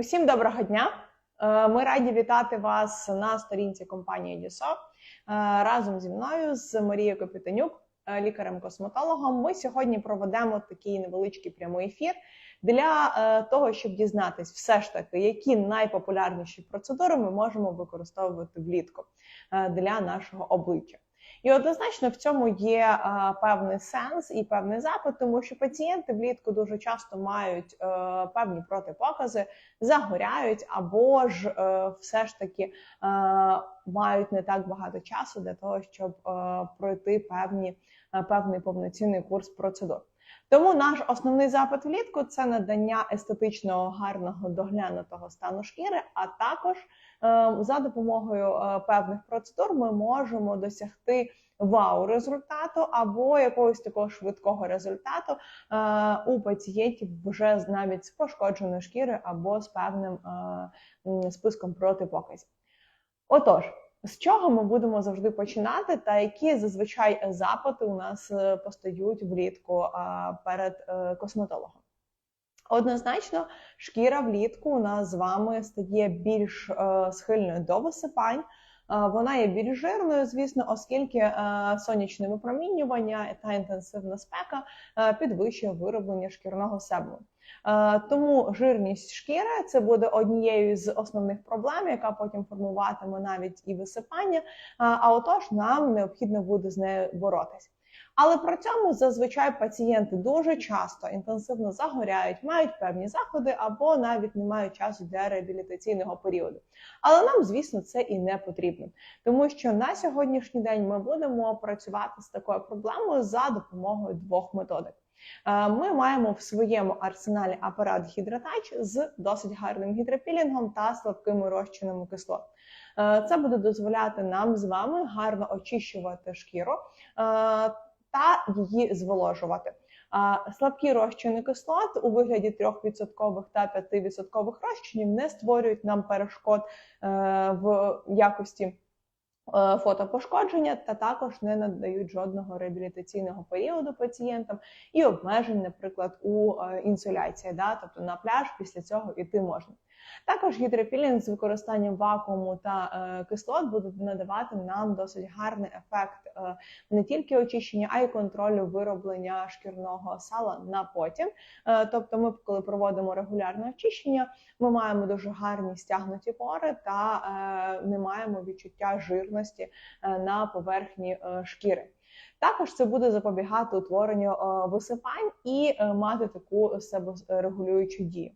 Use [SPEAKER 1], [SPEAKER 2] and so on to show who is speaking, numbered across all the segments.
[SPEAKER 1] Усім доброго дня! Е, Ми раді вітати вас на сторінці компанії Дюсо разом зі мною з Марією Капітанюк, е, лікарем-косметологом. Ми сьогодні проведемо такий невеличкий прямий ефір для е, того, щоб дізнатись, все ж таки, які найпопулярніші процедури ми можемо використовувати влітку е, для нашого обличчя. І однозначно в цьому є е, певний сенс і певний запит, тому що пацієнти влітку дуже часто мають е, певні протипокази, загоряють або ж е, все ж таки е, мають не так багато часу для того, щоб е, пройти певні, е, певний повноцінний курс процедур. Тому наш основний запит влітку це надання естетичного гарного доглянутого стану шкіри, а також е, за допомогою е, певних процедур ми можемо досягти вау результату або якогось такого швидкого результату е, у пацієнтів вже навіть з пошкодженою шкірою або з певним списком протипоказів. Отож, з чого ми будемо завжди починати, та які зазвичай запити у нас е, постають влітку перед е, косметологом? Однозначно, шкіра влітку у нас з вами стає більш е, схильною до висипань. Вона є більш жирною, звісно, оскільки сонячне випромінювання та інтенсивна спека підвищує вироблення шкірного себуму. Тому жирність шкіри це буде однією з основних проблем, яка потім формуватиме навіть і висипання. А отож, нам необхідно буде з нею боротися. Але при цьому зазвичай пацієнти дуже часто інтенсивно загоряють, мають певні заходи або навіть не мають часу для реабілітаційного періоду. Але нам, звісно, це і не потрібно, тому що на сьогоднішній день ми будемо працювати з такою проблемою за допомогою двох методик. Е, Ми маємо в своєму арсеналі апарат гідратач з досить гарним гідропілінгом та слабкими розчинами кислот. Е, Це буде дозволяти нам з вами гарно очищувати шкіру е, та її зволожувати. А Слабкі розчини кислот у вигляді 3% та 5% розчинів не створюють нам перешкод е, в якості е, фотопошкодження та також не надають жодного реабілітаційного періоду пацієнтам і обмежень, наприклад, у е, інсоляції. Да? Тобто на пляж після цього іти можна. Також гідропілінг з використанням вакууму та е, кислот буде надавати нам досить гарний ефект е, не тільки очищення, а й контролю вироблення шкірного сала на потім. Е, тобто, ми, коли проводимо регулярне очищення, ми маємо дуже гарні стягнуті пори та не маємо відчуття жирності на поверхні шкіри. Також це буде запобігати утворенню висипань і мати таку себорегулюючу дію.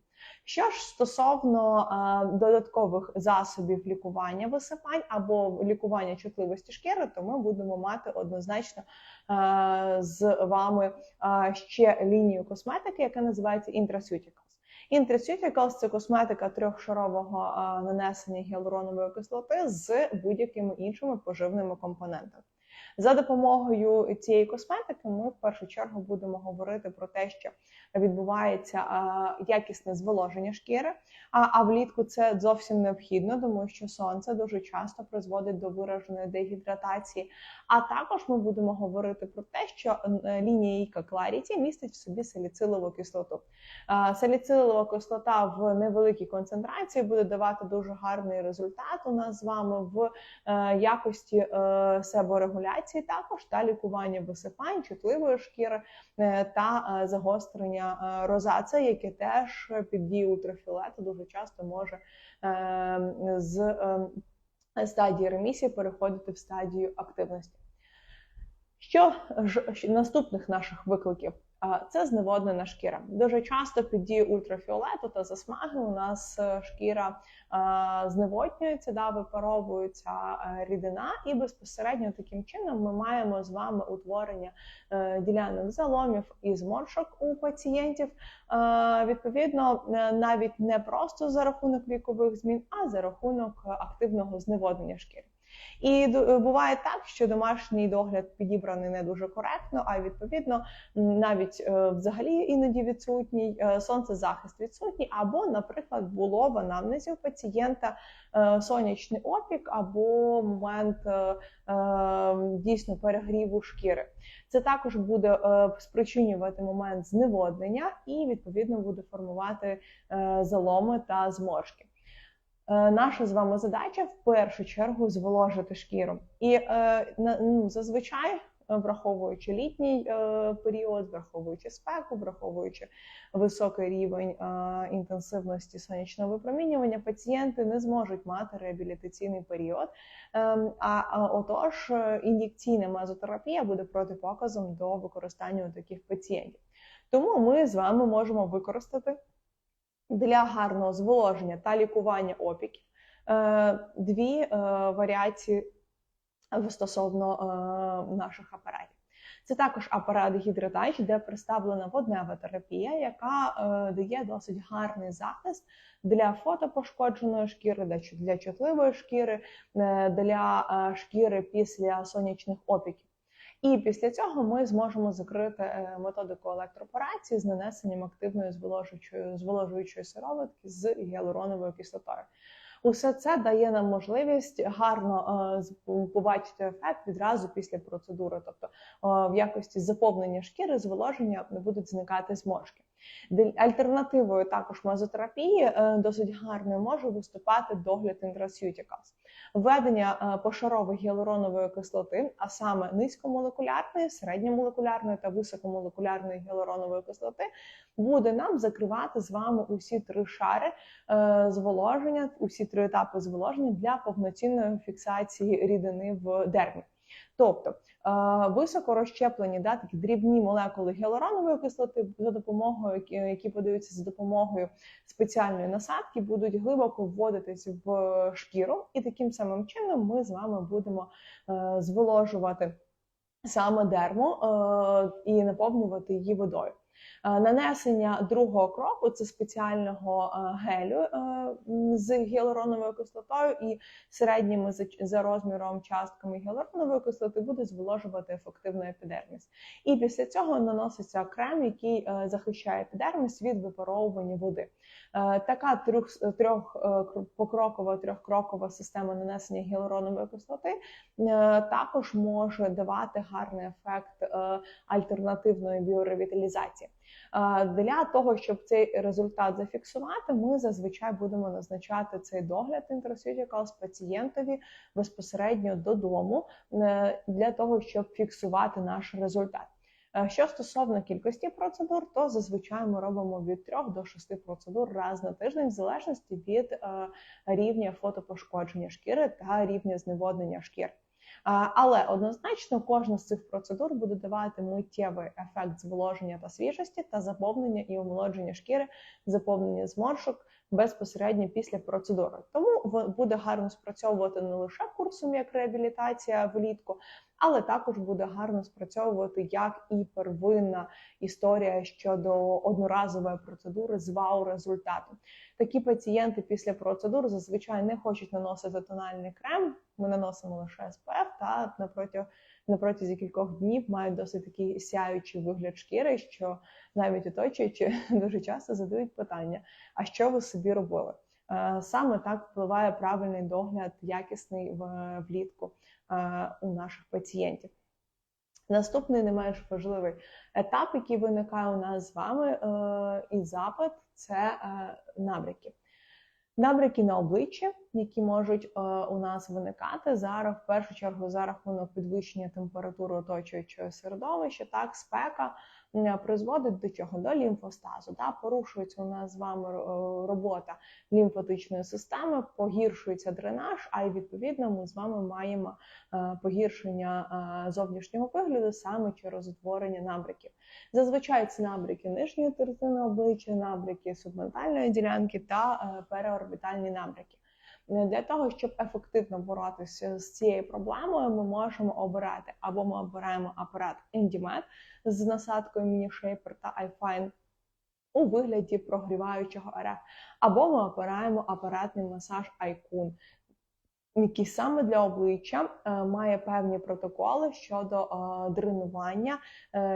[SPEAKER 1] Що ж стосовно е, додаткових засобів лікування висипань або лікування чутливості шкіри, то ми будемо мати однозначно е, з вами е, ще лінію косметики, яка називається Intraceuticals. Intraceuticals – це косметика трьохшарового е, нанесення гіалуронової кислоти з будь-якими іншими поживними компонентами. За допомогою цієї косметики ми в першу чергу будемо говорити про те, що відбувається якісне зволоження шкіри. А, влітку це зовсім необхідно, тому що сонце дуже часто призводить до вираженої дегідратації. А також ми будемо говорити про те, що е, лінійка Clarity містить в собі саліцилову кислоту. Саліцилова кислота в невеликій концентрації буде давати дуже гарний результат у нас з вами в е, якості е, себорегуляції, також та лікування висипань, чутливої шкіри е, та е, загострення розаца, яке теж під дією ультрафіолету дуже часто може е, з е, стадії ремісії переходити в стадію активності. Що ж наступних наших викликів? Це зневоднена шкіра. Дуже часто під дією ультрафіолету та засмаги у нас е, шкіра зневоднюється, да, випаровується е, рідина, і безпосередньо таким чином ми маємо з вами утворення е, ділянок заломів і зморшок у пацієнтів. Відповідно, навіть не просто за рахунок вікових змін, а за рахунок активного зневоднення шкіри. І буває так, що домашній догляд підібраний не дуже коректно, а відповідно навіть е, взагалі іноді відсутній, е, сонцезахист відсутній, або, наприклад, було в анамнезі у пацієнта е, сонячний опік, або момент е, е, дійсно перегріву шкіри. Це також буде е, спричинювати момент зневоднення і відповідно буде формувати е, заломи та зморшки. Е, Наша з вами задача в першу чергу зволожити шкіру. І е, ну, зазвичай, е, враховуючи літній період, враховуючи спеку, враховуючи високий рівень інтенсивності сонячного випромінювання, пацієнти не зможуть мати реабілітаційний період. А, отож, ін'єкційна мезотерапія буде протипоказом до використання таких пацієнтів. Тому ми з вами можемо використати для гарного зволоження та лікування опіків е, дві е, варіації стосовно е, наших апаратів. Це також апарат гідродач, де представлена воднева терапія, яка дає досить гарний захист для фотопошкодженої шкіри, для чутливої шкіри, для шкіри після сонячних опіків. І після цього ми зможемо закрити е, методику електропорації з нанесенням активної зволожуючої, зволожуючої сироватки з гіалуроновою кислотою. Усе це дає нам можливість гарно е, побачити ефект відразу після процедури, тобто е, в якості заповнення шкіри, зволоження не будуть зникати зморшки. Альтернативою також мезотерапії е, досить гарною може виступати догляд intraceuticals. Введення е, пошарової гіалуронової кислоти, а саме низькомолекулярної, середньомолекулярної та високомолекулярної гіалуронової кислоти, буде нам закривати з вами усі три шари е, зволоження, усі три етапи зволоження для повноцінної фіксації рідини в дермі. Тобто е, високо розщеплені да, такі дрібні молекули гіалуронової кислоти за допомогою, які, подаються за допомогою спеціальної насадки, будуть глибоко вводитись в шкіру, і таким самим чином ми з вами будемо е, зволожувати саме дерму е, і наповнювати її водою. Е, Нанесення другого кроку це спеціального е, гелю е, з гіалуроновою кислотою і середніми за, розміром частками гіалуронової кислоти буде зволожувати ефективно епідерміс. І після цього наноситься крем, який захищає епідерміс від випаровування води. Е, Така трьох, трьох е, покрокова, трьохкрокова система нанесення гіалуронової кислоти е, також може давати гарний ефект альтернативної біоревіталізації. Для того, щоб цей результат зафіксувати, ми зазвичай будемо назначати цей догляд intraceuticals пацієнтові безпосередньо додому для того, щоб фіксувати наш результат. Е, Що стосовно кількості процедур, то зазвичай ми робимо від 3 до 6 процедур раз на тиждень, в залежності від е, рівня фотопошкодження шкіри та рівня зневоднення шкір. Але однозначно кожна з цих процедур буде давати миттєвий ефект зволоження та свіжості та заповнення і омолодження шкіри, заповнення зморшок безпосередньо після процедури. Тому буде гарно спрацьовувати не лише курсом як реабілітація влітку, але також буде гарно спрацьовувати як і первинна історія щодо одноразової процедури з вау-результатом. Такі пацієнти після процедур зазвичай не хочуть наносити тональний крем. Ми наносимо лише SPF та на проти- на протязі кількох днів мають досить такий сяючий вигляд шкіри, що навіть оточуючи дуже часто задають питання: а що ви собі робили? Е, Саме так впливає правильний догляд, якісний влітку е, у наших пацієнтів. Наступний не менш важливий етап, який виникає у нас з вами, е, і запит це набряки. Набряки на обличчі, які можуть е, у нас виникати зараз, в першу чергу, за рахунок підвищення температури оточуючого середовища, так, спека призводить до чого? До лімфостазу. Да? Порушується у нас з вами е, робота лімфатичної системи, погіршується дренаж, а й відповідно ми з вами маємо е, погіршення е, зовнішнього вигляду саме через утворення набряків. Зазвичай це набряки нижньої третини обличчя, набряки субментальної ділянки та переорбітальні набряки. Е, Для того, щоб ефективно боротися з цією проблемою, ми можемо обирати або ми обираємо апарат Endymet з насадкою Mini Shaper та iFine у вигляді прогріваючого РФ, або ми обираємо апаратний масаж Айкун який саме для обличчя е, має певні протоколи щодо е, дренування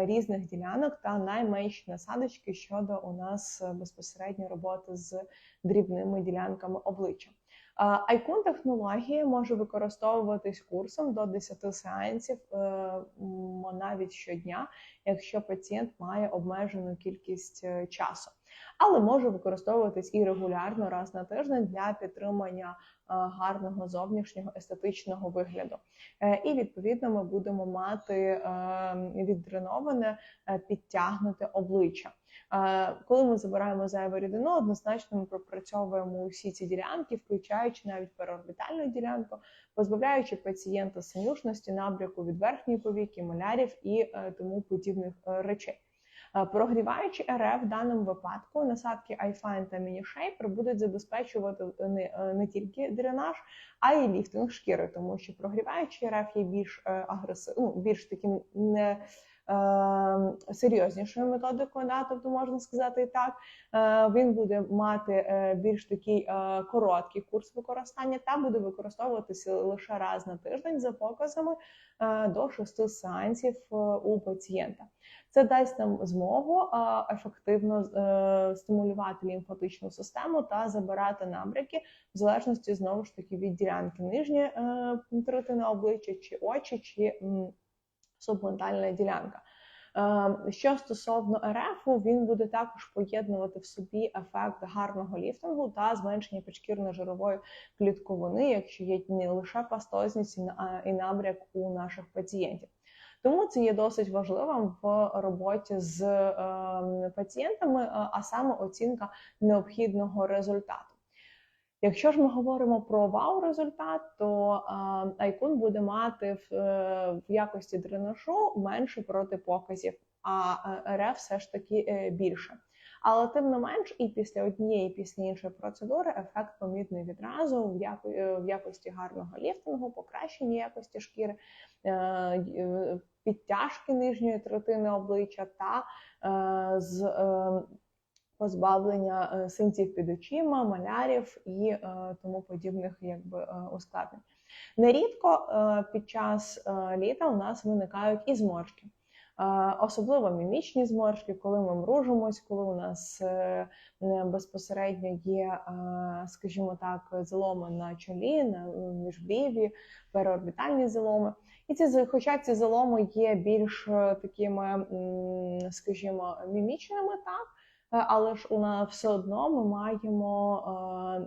[SPEAKER 1] різних ділянок та найменші насадочки щодо у нас безпосередньо роботи з дрібними ділянками обличчя. Айкун технологія може використовуватись курсом до 10 сеансів е, навіть щодня, якщо пацієнт має обмежену кількість е, часу, але може використовуватись і регулярно раз на тиждень для підтримання е, гарного зовнішнього естетичного вигляду. І відповідно ми будемо мати віддреноване підтягнуте обличчя. Коли ми забираємо зайву рідину, однозначно ми пропрацьовуємо усі ці ділянки, включаючи навіть переорбітальну ділянку, позбавляючи пацієнта синюшності, набряку від верхньої повіки, малярів і е, тому подібних е, речей. Е, Прогріваючи РФ в даному випадку насадки iFine та MiniShaper будуть забезпечувати не, не тільки дренаж, а й ліфтинг шкіри, тому що прогріваючий РФ є більш агресивним, ну, більш таким не серйознішою методикою, да, тобто можна сказати і так. Е, Він буде мати е, більш такий е, короткий курс використання та буде використовуватися лише раз на тиждень за показами до 6 сеансів у пацієнта. Це дасть нам змогу ефективно стимулювати лімфатичну систему та забирати набряки в залежності знову ж таки від ділянки нижньої третини обличчя, чи очі, чи субментальна ділянка. Е, Що стосовно РФ, він буде також поєднувати в собі ефект гарного ліфтингу та зменшення підшкірно-жирової клітковини, якщо є не лише пастозність і набряк у наших пацієнтів. Тому це є досить важливим в роботі з е, пацієнтами, е, а саме оцінка необхідного результату. Якщо ж ми говоримо про вау-результат, то е, Айкун буде мати в, е, в якості дренажу менше протипоказів, а е, РФ все ж таки більше. Але тим не менш, і після однієї, і після іншої процедури ефект помітний відразу в, яко, в якості гарного ліфтингу, покращення якості шкіри, підтяжки нижньої третини обличчя та з позбавлення е, синців під очима, малярів і е, тому подібних якби е, ускладнень. Нерідко під час літа у нас виникають і зморшки. Особливо мімічні зморшки, коли ми мружимось, коли у нас безпосередньо є, скажімо так, заломи на чолі, на міжбрів'ї, переорбітальні заломи. І ці, хоча ці заломи є більш такими, скажімо, мімічними, так. Е, Але ж у нас все одно ми маємо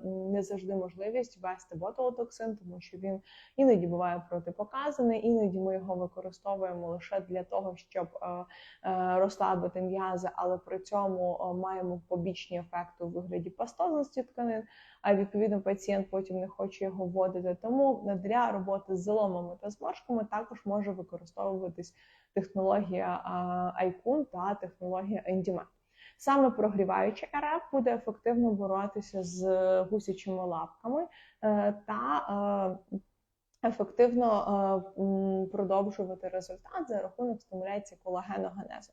[SPEAKER 1] е, не завжди можливість ввести ботулотоксин, тому що він іноді буває протипоказаний, іноді ми його використовуємо лише для того, щоб е, розслабити м'язи, але при цьому маємо побічні ефекти у вигляді пастозності тканин. А відповідно пацієнт потім не хоче його вводити. Тому для роботи з заломами та зморшками також може використовуватись технологія Айкун та технологія Ендімен. Саме прогріваючи РФ буде ефективно боротися з гусячими лапками е, та е, ефективно е, продовжувати результат за рахунок стимуляції колагеногенезу.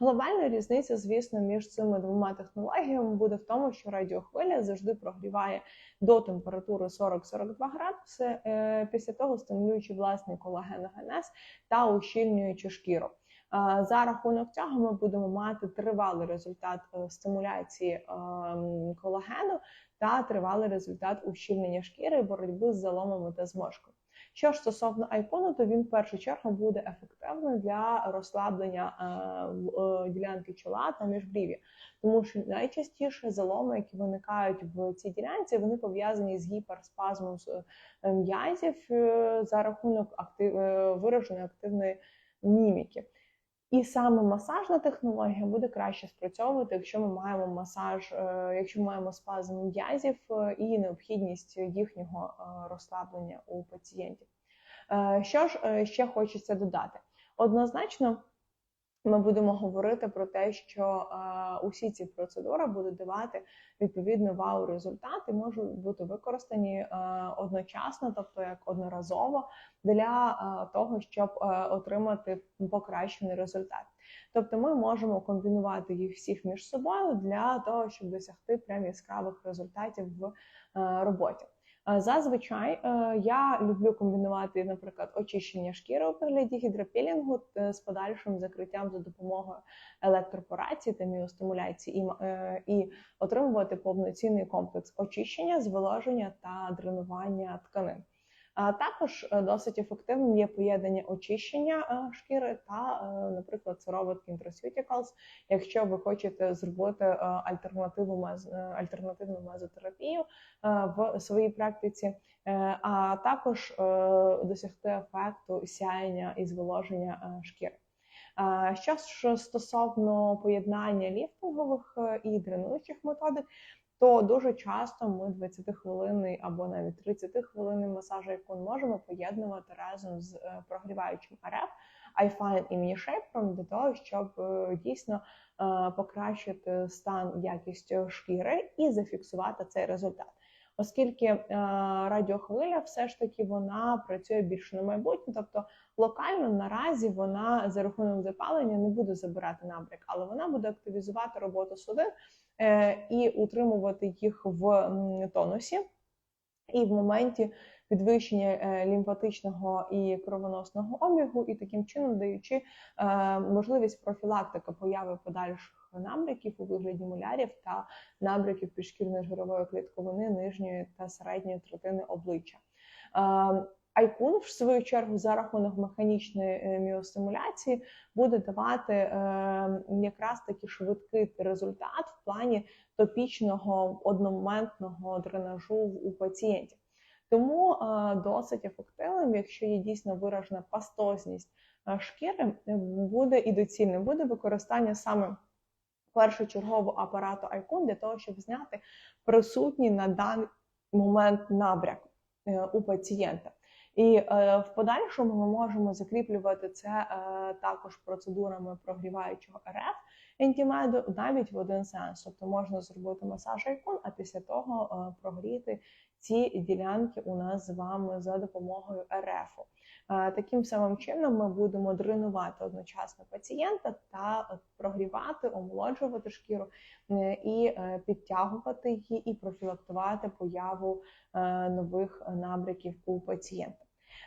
[SPEAKER 1] Глобальна різниця, звісно, між цими двома технологіями буде в тому, що радіохвиля завжди прогріває до температури 40-42 градуси, після того стимулюючи власний колагеногенез та ущільнюючи шкіру. За рахунок цього ми будемо мати тривалий результат е, стимуляції е, колагену та тривалий результат ущільнення шкіри і боротьби з заломами та зморшкою. Що ж стосовно айкону, то він в першу чергу буде ефективним для розслаблення е, ділянки чола та міжбрів'я, тому що найчастіше заломи, які виникають в цій ділянці, вони пов'язані з гіперспазмом м'язів за рахунок актив, вираженої активної міміки. І саме масажна технологія буде краще спрацьовувати, якщо ми маємо масаж, е, якщо ми маємо спазм м'язів е, і необхідність їхнього е, розслаблення у пацієнтів. Що ж ще хочеться додати? Однозначно, ми будемо говорити про те, що е, усі ці процедури будуть давати відповідно вау результат і можуть бути використані е, одночасно, тобто як одноразово, для е, того, щоб е, отримати покращений результат. Тобто ми можемо комбінувати їх всіх між собою для того, щоб досягти прям яскравих результатів в е, роботі. Е, Зазвичай е, я люблю комбінувати, наприклад, очищення шкіри у вигляді гідропілінгу е, з подальшим закриттям за допомогою електропорації та міостимуляції і, і отримувати повноцінний комплекс очищення, зволоження та дренування тканин. Також е, досить ефективним є поєднання очищення е, шкіри та, е, наприклад, сироватки Intraceuticals, якщо ви хочете зробити альтернативу альтернативну мезотерапію в своїй практиці, а також досягти ефекту сяєння і зволоження шкіри. Що ж стосовно поєднання ліфтингових і дренуючих методик, то дуже часто ми 20-хвилинний або навіть 30-хвилинний масаж Айкон можемо поєднувати разом з е, прогріваючим РФ, iFine і MiniShaper для того, щоб е, дійсно е, покращити стан якість шкіри і зафіксувати цей результат. Оскільки радіохвиля все ж таки вона працює більше на майбутнє, тобто локально наразі вона за рахунок запалення не буде забирати набряк, але вона буде активізувати роботу судин е, і утримувати їх в тонусі. І в моменті підвищення е, лімфатичного і кровоносного обігу, і таким чином даючи е, можливість профілактики появи подальших набряків у вигляді мулярів та набряків підшкірної жирової клітковини нижньої та середньої третини обличчя. Айкун, в свою чергу, за рахунок механічної е, міостимуляції, буде давати е, якраз таки швидкий результат в плані топічного одномоментного дренажу у пацієнтів. Тому е, досить ефективним, якщо є дійсно виражена пастозність е, шкіри, е, буде і доцільним буде використання саме першочергового апарату Айкун для того, щоб зняти присутній на даний момент набряк у пацієнта. І е, в подальшому ми можемо закріплювати це е, також процедурами прогріваючого РФ ентімеду навіть в один сеанс. Тобто можна зробити масаж айкон, а після того е, прогріти ці ділянки у нас з вами за допомогою РФ. Е, Таким самим чином ми будемо дренувати одночасно пацієнта та прогрівати, омолоджувати шкіру е, і е, підтягувати її, і профілактувати появу нових набряків у пацієнта.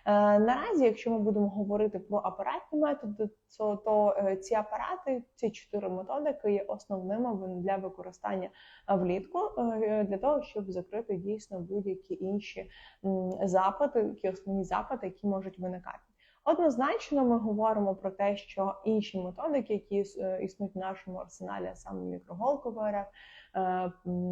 [SPEAKER 1] Е, Наразі, якщо ми будемо говорити про апаратні методи, то, то е, ці апарати, ці чотири методики є основними для використання влітку е, для того, щоб закрити дійсно будь-які інші запити, які основні запити, які можуть виникати. Однозначно, ми говоримо про те, що інші методики, які е, існують в нашому арсеналі, саме мікроголковий РФ, е,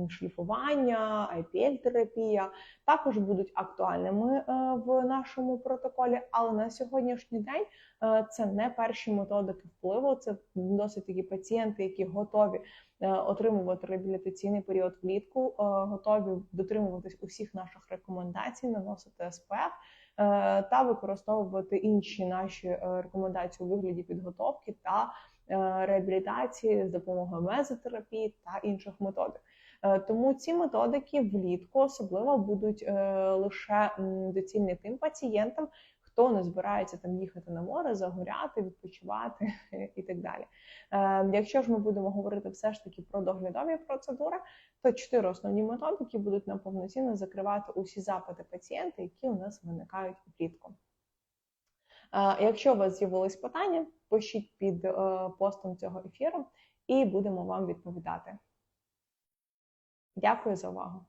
[SPEAKER 1] шліфування, IPL-терапія, також будуть актуальними е, в нашому протоколі. Але на сьогоднішній день е, це не перші методики впливу. Це досить такі пацієнти, які готові отримувати реабілітаційний період влітку, готові дотримуватись усіх наших рекомендацій, наносити СПФ та використовувати інші наші е, рекомендації у вигляді підготовки та е, реабілітації з допомогою мезотерапії та інших методик. Е, Тому ці методики влітку особливо будуть е, лише доцільні тим пацієнтам, хто не збирається там їхати на море, загоряти, відпочивати і так далі. Е, Якщо ж ми будемо говорити все ж таки про доглядові процедури, то чотири основні методики будуть нам повноцінно закривати усі запити пацієнта, які у нас виникають влітку. Е, Якщо у вас з'явились питання, пишіть під е, постом цього ефіру і будемо вам відповідати. Дякую за увагу.